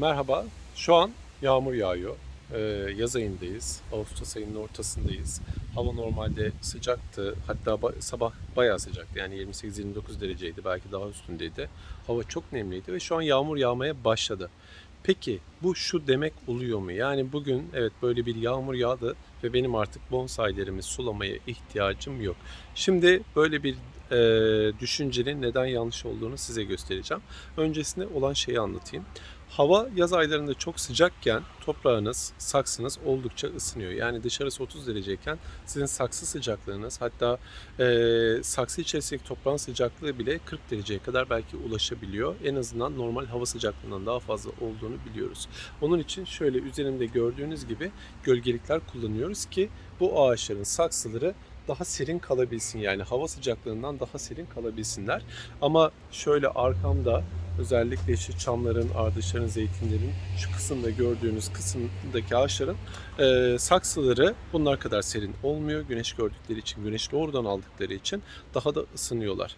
Merhaba. Şu an yağmur yağıyor. Ee, yaz ayındayız. Ağustos ayının ortasındayız. Hava normalde sıcaktı. Hatta ba- sabah bayağı sıcaktı. Yani 28-29 dereceydi. Belki daha üstündeydi. Hava çok nemliydi ve şu an yağmur yağmaya başladı. Peki bu şu demek oluyor mu? Yani bugün evet böyle bir yağmur yağdı ve benim artık bonsailerimi sulamaya ihtiyacım yok. Şimdi böyle bir e, düşüncenin neden yanlış olduğunu size göstereceğim. Öncesinde olan şeyi anlatayım. Hava yaz aylarında çok sıcakken toprağınız, saksınız oldukça ısınıyor. Yani dışarısı 30 dereceyken sizin saksı sıcaklığınız hatta e, saksı içerisindeki toprağın sıcaklığı bile 40 dereceye kadar belki ulaşabiliyor. En azından normal hava sıcaklığından daha fazla olduğunu biliyoruz. Onun için şöyle üzerimde gördüğünüz gibi gölgelikler kullanıyoruz ki bu ağaçların saksıları daha serin kalabilsin yani hava sıcaklığından daha serin kalabilsinler. Ama şöyle arkamda özellikle şu çamların, ardışların, zeytinlerin şu kısımda gördüğünüz kısımdaki ağaçların e, saksıları bunlar kadar serin olmuyor. Güneş gördükleri için, güneş doğrudan aldıkları için daha da ısınıyorlar.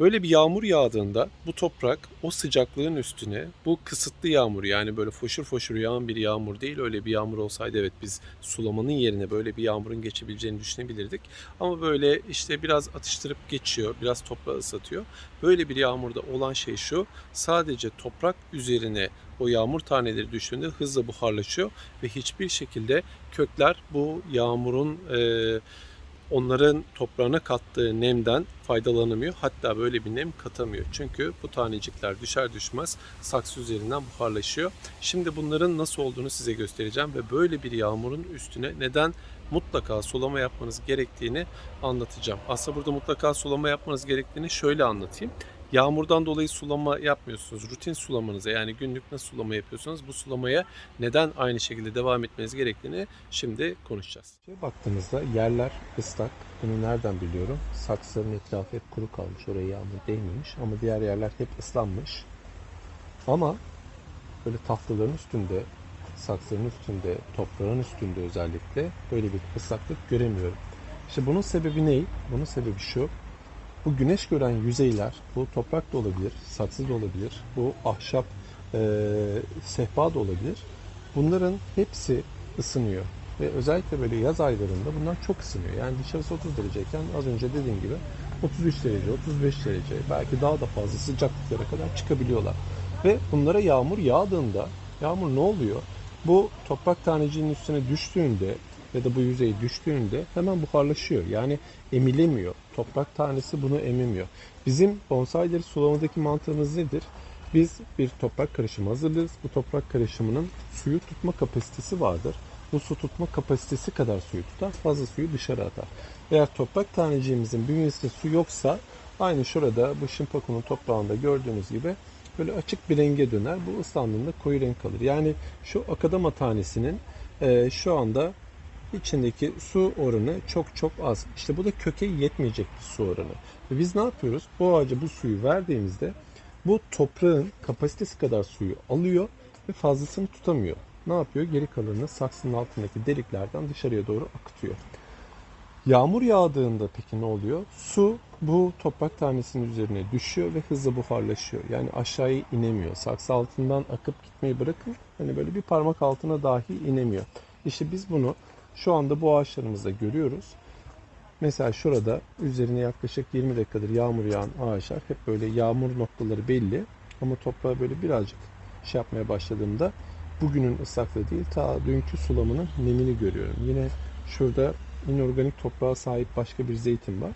Böyle bir yağmur yağdığında bu toprak o sıcaklığın üstüne bu kısıtlı yağmur yani böyle foşur foşur yağan bir yağmur değil öyle bir yağmur olsaydı evet biz sulamanın yerine böyle bir yağmurun geçebileceğini düşünebilirdik. Ama böyle işte biraz atıştırıp geçiyor, biraz toprağı ıslatıyor. Böyle bir yağmurda olan şey şu, sadece toprak üzerine o yağmur taneleri düştüğünde hızla buharlaşıyor ve hiçbir şekilde kökler bu yağmurun e, onların toprağına kattığı nemden faydalanamıyor. Hatta böyle bir nem katamıyor. Çünkü bu tanecikler düşer düşmez saksı üzerinden buharlaşıyor. Şimdi bunların nasıl olduğunu size göstereceğim ve böyle bir yağmurun üstüne neden mutlaka sulama yapmanız gerektiğini anlatacağım. Aslında burada mutlaka sulama yapmanız gerektiğini şöyle anlatayım. Yağmurdan dolayı sulama yapmıyorsunuz. Rutin sulamanıza yani günlük nasıl sulama yapıyorsanız bu sulamaya neden aynı şekilde devam etmeniz gerektiğini şimdi konuşacağız. Baktığınızda yerler ıslak. Bunu nereden biliyorum? Saksıların etrafı hep kuru kalmış. Oraya yağmur değmemiş. Ama diğer yerler hep ıslanmış. Ama böyle tahtaların üstünde, saksıların üstünde, toprağın üstünde özellikle böyle bir ıslaklık göremiyorum. İşte bunun sebebi ne? Bunun sebebi şu. Bu güneş gören yüzeyler, bu toprak da olabilir, saksı da olabilir, bu ahşap e, sehpa da olabilir. Bunların hepsi ısınıyor. Ve özellikle böyle yaz aylarında bunlar çok ısınıyor. Yani dışarısı 30 dereceyken az önce dediğim gibi 33 derece, 35 derece belki daha da fazla sıcaklıklara kadar çıkabiliyorlar. Ve bunlara yağmur yağdığında yağmur ne oluyor? Bu toprak taneciğinin üstüne düştüğünde ya da bu yüzeye düştüğünde hemen buharlaşıyor. Yani emilemiyor. Toprak tanesi bunu ememiyor. Bizim bonsaileri sulamadaki mantığımız nedir? Biz bir toprak karışımı hazırlarız. Bu toprak karışımının suyu tutma kapasitesi vardır. Bu su tutma kapasitesi kadar suyu tutar. Fazla suyu dışarı atar. Eğer toprak taneciğimizin bünyesinde su yoksa aynı şurada bu şimpakunun toprağında gördüğünüz gibi böyle açık bir renge döner. Bu ıslandığında koyu renk kalır. Yani şu akadama tanesinin e, şu anda içindeki su oranı çok çok az. İşte bu da köke yetmeyecek bir su oranı. Ve biz ne yapıyoruz? Bu ağaca bu suyu verdiğimizde bu toprağın kapasitesi kadar suyu alıyor ve fazlasını tutamıyor. Ne yapıyor? Geri kalanını saksının altındaki deliklerden dışarıya doğru akıtıyor. Yağmur yağdığında peki ne oluyor? Su bu toprak tanesinin üzerine düşüyor ve hızla buharlaşıyor. Yani aşağıya inemiyor. Saksı altından akıp gitmeyi bırakın. Hani böyle bir parmak altına dahi inemiyor. İşte biz bunu şu anda bu ağaçlarımızda görüyoruz. Mesela şurada üzerine yaklaşık 20 dakikadır yağmur yağan ağaçlar hep böyle yağmur noktaları belli. Ama toprağa böyle birazcık şey yapmaya başladığımda bugünün ıslaklığı değil ta dünkü sulamanın nemini görüyorum. Yine şurada inorganik toprağa sahip başka bir zeytin var.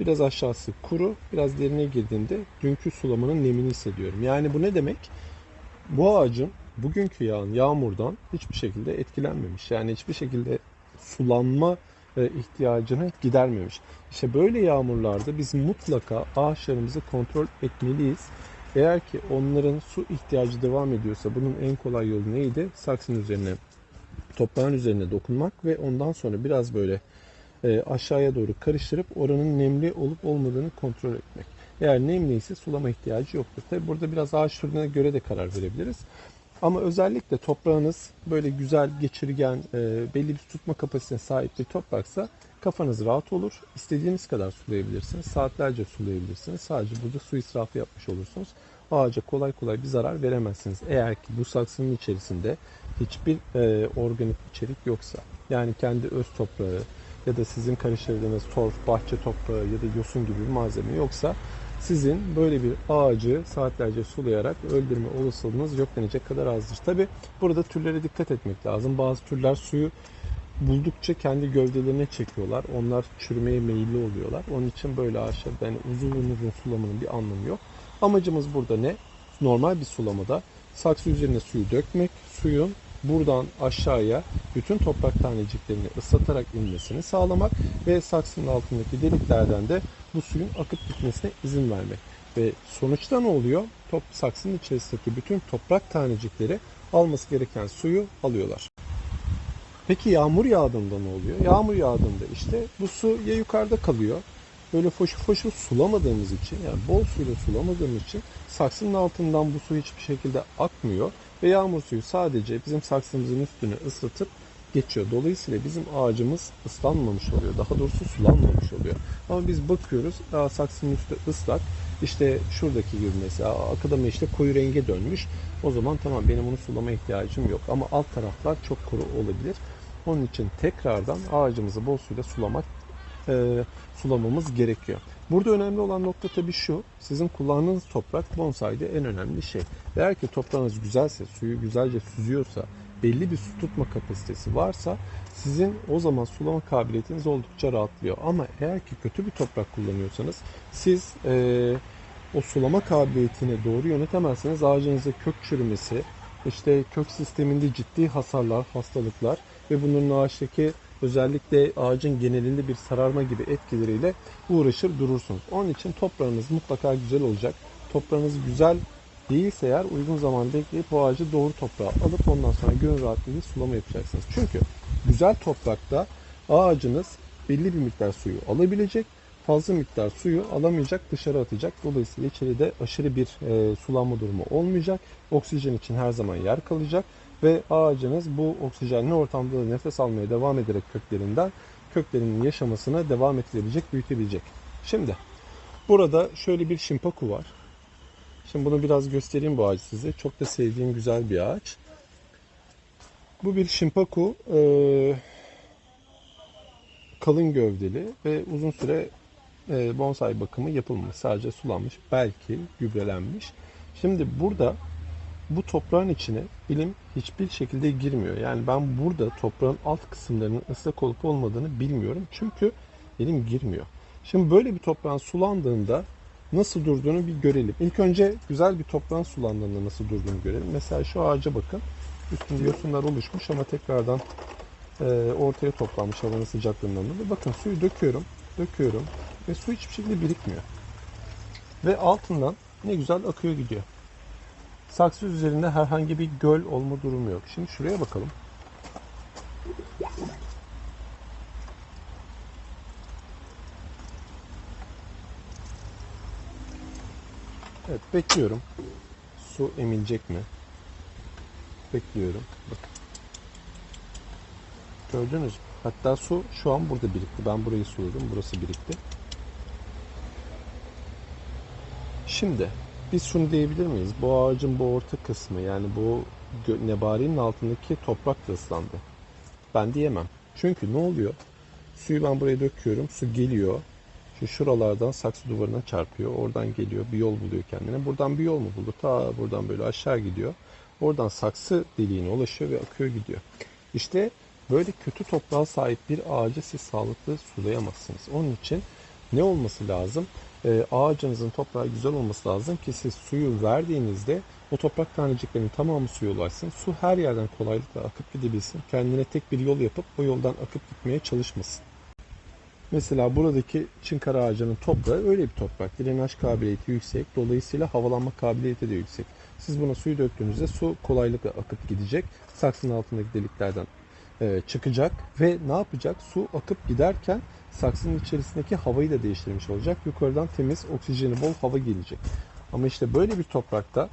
Biraz aşağısı kuru, biraz derine girdiğinde dünkü sulamanın nemini hissediyorum. Yani bu ne demek? Bu ağacın bugünkü yağan yağmurdan hiçbir şekilde etkilenmemiş. Yani hiçbir şekilde sulanma e, ihtiyacını gidermemiş. İşte böyle yağmurlarda biz mutlaka ağaçlarımızı kontrol etmeliyiz. Eğer ki onların su ihtiyacı devam ediyorsa bunun en kolay yolu neydi? Saksının üzerine, toprağın üzerine dokunmak ve ondan sonra biraz böyle e, aşağıya doğru karıştırıp oranın nemli olup olmadığını kontrol etmek. Eğer nemliyse sulama ihtiyacı yoktur. Tabi burada biraz ağaç türüne göre de karar verebiliriz. Ama özellikle toprağınız böyle güzel geçirgen, e, belli bir tutma kapasitesine sahip bir topraksa Kafanız rahat olur. İstediğiniz kadar sulayabilirsiniz. Saatlerce sulayabilirsiniz. Sadece burada su israfı yapmış olursunuz. Ağaca kolay kolay bir zarar veremezsiniz. Eğer ki bu saksının içerisinde hiçbir e, organik içerik yoksa. Yani kendi öz toprağı ya da sizin karıştırdığınız torf, bahçe toprağı ya da yosun gibi bir malzeme yoksa sizin böyle bir ağacı saatlerce sulayarak öldürme olasılığınız yok denecek kadar azdır. Tabi burada türlere dikkat etmek lazım. Bazı türler suyu buldukça kendi gövdelerine çekiyorlar. Onlar çürümeye meyilli oluyorlar. Onun için böyle ağaçlarda yani uzun uzun sulamanın bir anlamı yok. Amacımız burada ne? Normal bir sulamada saksı üzerine suyu dökmek, suyun buradan aşağıya bütün toprak taneciklerini ıslatarak inmesini sağlamak ve saksının altındaki deliklerden de bu suyun akıp gitmesine izin vermek. Ve sonuçta ne oluyor? Top, saksının içerisindeki bütün toprak tanecikleri alması gereken suyu alıyorlar. Peki yağmur yağdığında ne oluyor? Yağmur yağdığında işte bu su ya yukarıda kalıyor. Böyle foşu foşu sulamadığımız için yani bol suyla sulamadığımız için saksının altından bu su hiçbir şekilde akmıyor. Ve yağmur suyu sadece bizim saksımızın üstünü ıslatıp geçiyor. Dolayısıyla bizim ağacımız ıslanmamış oluyor. Daha doğrusu sulanmamış oluyor. Ama biz bakıyoruz saksının üstü ıslak. İşte şuradaki gibi mesela akademi işte koyu renge dönmüş. O zaman tamam benim bunu sulama ihtiyacım yok. Ama alt taraflar çok kuru olabilir. Onun için tekrardan ağacımızı bol suyla sulamak e, sulamamız gerekiyor. Burada önemli olan nokta tabii şu. Sizin kullandığınız toprak bonsai'de en önemli şey. Eğer ki toprağınız güzelse, suyu güzelce süzüyorsa, belli bir su tutma kapasitesi varsa sizin o zaman sulama kabiliyetiniz oldukça rahatlıyor. Ama eğer ki kötü bir toprak kullanıyorsanız siz e, o sulama kabiliyetini doğru yönetemezseniz ağacınızda kök çürümesi, işte kök sisteminde ciddi hasarlar, hastalıklar ve bunun ağaçtaki özellikle ağacın genelinde bir sararma gibi etkileriyle uğraşır durursunuz. Onun için toprağınız mutlaka güzel olacak. Toprağınız güzel değilse eğer uygun zaman bekleyip o ağacı doğru toprağa alıp ondan sonra gönül rahatlığıyla sulama yapacaksınız. Çünkü güzel toprakta ağacınız belli bir miktar suyu alabilecek, fazla miktar suyu alamayacak, dışarı atacak. Dolayısıyla içeride aşırı bir e, sulanma durumu olmayacak. Oksijen için her zaman yer kalacak ve ağacınız bu oksijenli ortamda da nefes almaya devam ederek köklerinden köklerinin yaşamasına devam ettirebilecek, büyütebilecek. Şimdi burada şöyle bir şimpaku var. Şimdi bunu biraz göstereyim bu ağacı size. Çok da sevdiğim güzel bir ağaç. Bu bir şimpaku. Ee, kalın gövdeli ve uzun süre e, bonsai bakımı yapılmamış. Sadece sulanmış, belki gübrelenmiş. Şimdi burada bu toprağın içine bilim hiçbir şekilde girmiyor. Yani ben burada toprağın alt kısımlarının ıslak olup olmadığını bilmiyorum. Çünkü elim girmiyor. Şimdi böyle bir toprağın sulandığında nasıl durduğunu bir görelim. İlk önce güzel bir toprağın sulandığında nasıl durduğunu görelim. Mesela şu ağaca bakın. Üstünde yosunlar oluşmuş ama tekrardan e, ortaya toplanmış havanın sıcaklığından dolayı. Bakın suyu döküyorum, döküyorum ve su hiçbir şekilde birikmiyor. Ve altından ne güzel akıyor gidiyor. Saksı üzerinde herhangi bir göl olma durumu yok. Şimdi şuraya bakalım. Evet bekliyorum. Su emilecek mi? Bekliyorum. Bakın. Gördünüz mü? Hatta su şu an burada birikti. Ben burayı suladım. Burası birikti. Şimdi biz şunu diyebilir miyiz? Bu ağacın bu orta kısmı yani bu nebarinin altındaki toprak da ıslandı. Ben diyemem. Çünkü ne oluyor? Suyu ben buraya döküyorum. Su geliyor. Şu şuralardan saksı duvarına çarpıyor. Oradan geliyor. Bir yol buluyor kendine. Buradan bir yol mu buldu? Ta buradan böyle aşağı gidiyor. Oradan saksı deliğine ulaşıyor ve akıyor gidiyor. İşte böyle kötü toprağa sahip bir ağacı siz sağlıklı sulayamazsınız. Onun için ne olması lazım? Ee, ağacınızın toprağı güzel olması lazım ki siz suyu verdiğinizde o toprak taneciklerinin tamamı suya ulaşsın. Su her yerden kolaylıkla akıp gidebilsin. Kendine tek bir yol yapıp o yoldan akıp gitmeye çalışmasın. Mesela buradaki çınkar ağacının toprağı öyle bir toprak. Drenaj kabiliyeti yüksek. Dolayısıyla havalanma kabiliyeti de yüksek. Siz buna suyu döktüğünüzde su kolaylıkla akıp gidecek. Saksının altındaki deliklerden e, çıkacak ve ne yapacak? Su akıp giderken saksının içerisindeki havayı da değiştirmiş olacak. Yukarıdan temiz, oksijeni bol hava gelecek. Ama işte böyle bir toprakta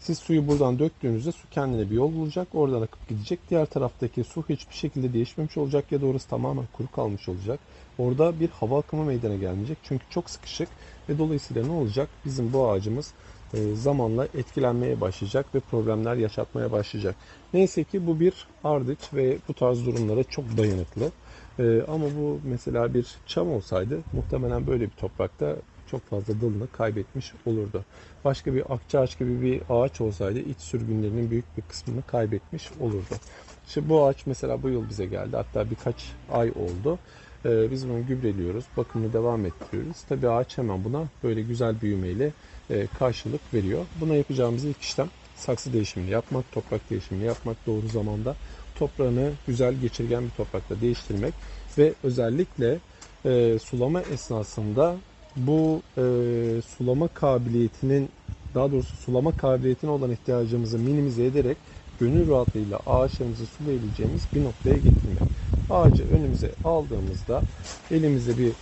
Siz suyu buradan döktüğünüzde su kendine bir yol bulacak. Oradan akıp gidecek. Diğer taraftaki su hiçbir şekilde değişmemiş olacak ya da orası tamamen kuru kalmış olacak. Orada bir hava akımı meydana gelmeyecek. Çünkü çok sıkışık ve dolayısıyla ne olacak? Bizim bu ağacımız e, zamanla etkilenmeye başlayacak ve problemler yaşatmaya başlayacak. Neyse ki bu bir ardıç ve bu tarz durumlara çok dayanıklı. E, ama bu mesela bir çam olsaydı muhtemelen böyle bir toprakta çok fazla dalını kaybetmiş olurdu. Başka bir akçaağaç gibi bir ağaç olsaydı iç sürgünlerinin büyük bir kısmını kaybetmiş olurdu. İşte bu ağaç mesela bu yıl bize geldi. Hatta birkaç ay oldu. Ee, biz bunu gübreliyoruz, bakımını devam ettiriyoruz. Tabii ağaç hemen buna böyle güzel büyümeyle e, karşılık veriyor. Buna yapacağımız ilk işlem saksı değişimini yapmak, toprak değişimini yapmak doğru zamanda. Toprağını güzel geçirgen bir toprakla değiştirmek ve özellikle e, sulama esnasında bu e, sulama kabiliyetinin daha doğrusu sulama kabiliyetine olan ihtiyacımızı minimize ederek gönül rahatlığıyla ağaçlarımızı sulayabileceğimiz bir noktaya getirmek. Ağacı önümüze aldığımızda elimizde bir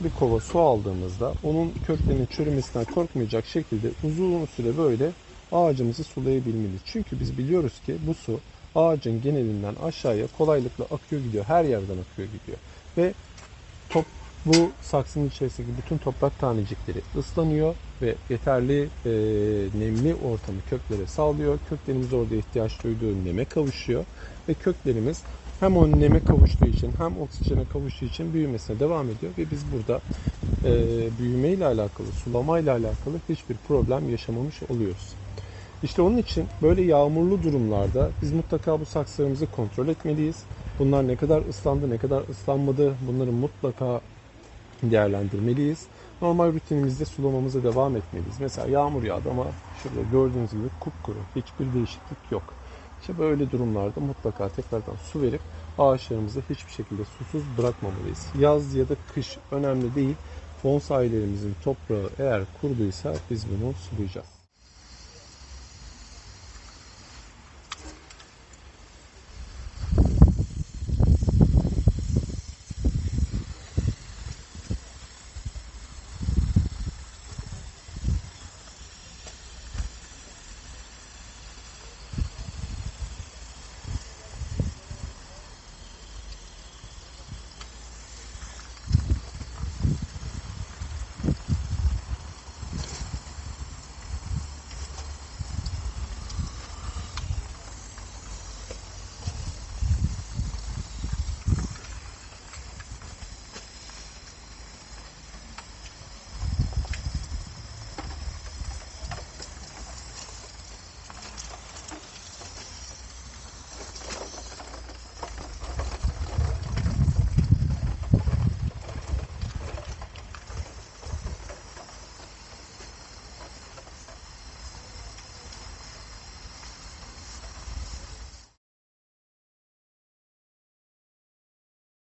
bir kova su aldığımızda onun köklerinin çürümesinden korkmayacak şekilde uzun süre böyle ağacımızı sulayabilmeliyiz. Çünkü biz biliyoruz ki bu su ağacın genelinden aşağıya kolaylıkla akıyor gidiyor. Her yerden akıyor gidiyor. Ve top, bu saksının içerisindeki bütün toprak tanecikleri ıslanıyor ve yeterli e, nemli ortamı köklere sağlıyor. Köklerimiz orada ihtiyaç duyduğu neme kavuşuyor ve köklerimiz hem o neme kavuştuğu için hem oksijene kavuştuğu için büyümesine devam ediyor ve biz burada e, büyüme ile alakalı, sulama ile alakalı hiçbir problem yaşamamış oluyoruz. İşte onun için böyle yağmurlu durumlarda biz mutlaka bu saksılarımızı kontrol etmeliyiz. Bunlar ne kadar ıslandı, ne kadar ıslanmadı bunları mutlaka değerlendirmeliyiz. Normal rutinimizde sulamamıza devam etmeliyiz. Mesela yağmur yağdı ama şurada gördüğünüz gibi kupkuru, hiçbir değişiklik yok. İşte böyle durumlarda mutlaka tekrardan su verip ağaçlarımızı hiçbir şekilde susuz bırakmamalıyız. Yaz ya da kış önemli değil. Bonsailerimizin toprağı eğer kuruduysa biz bunu sulayacağız.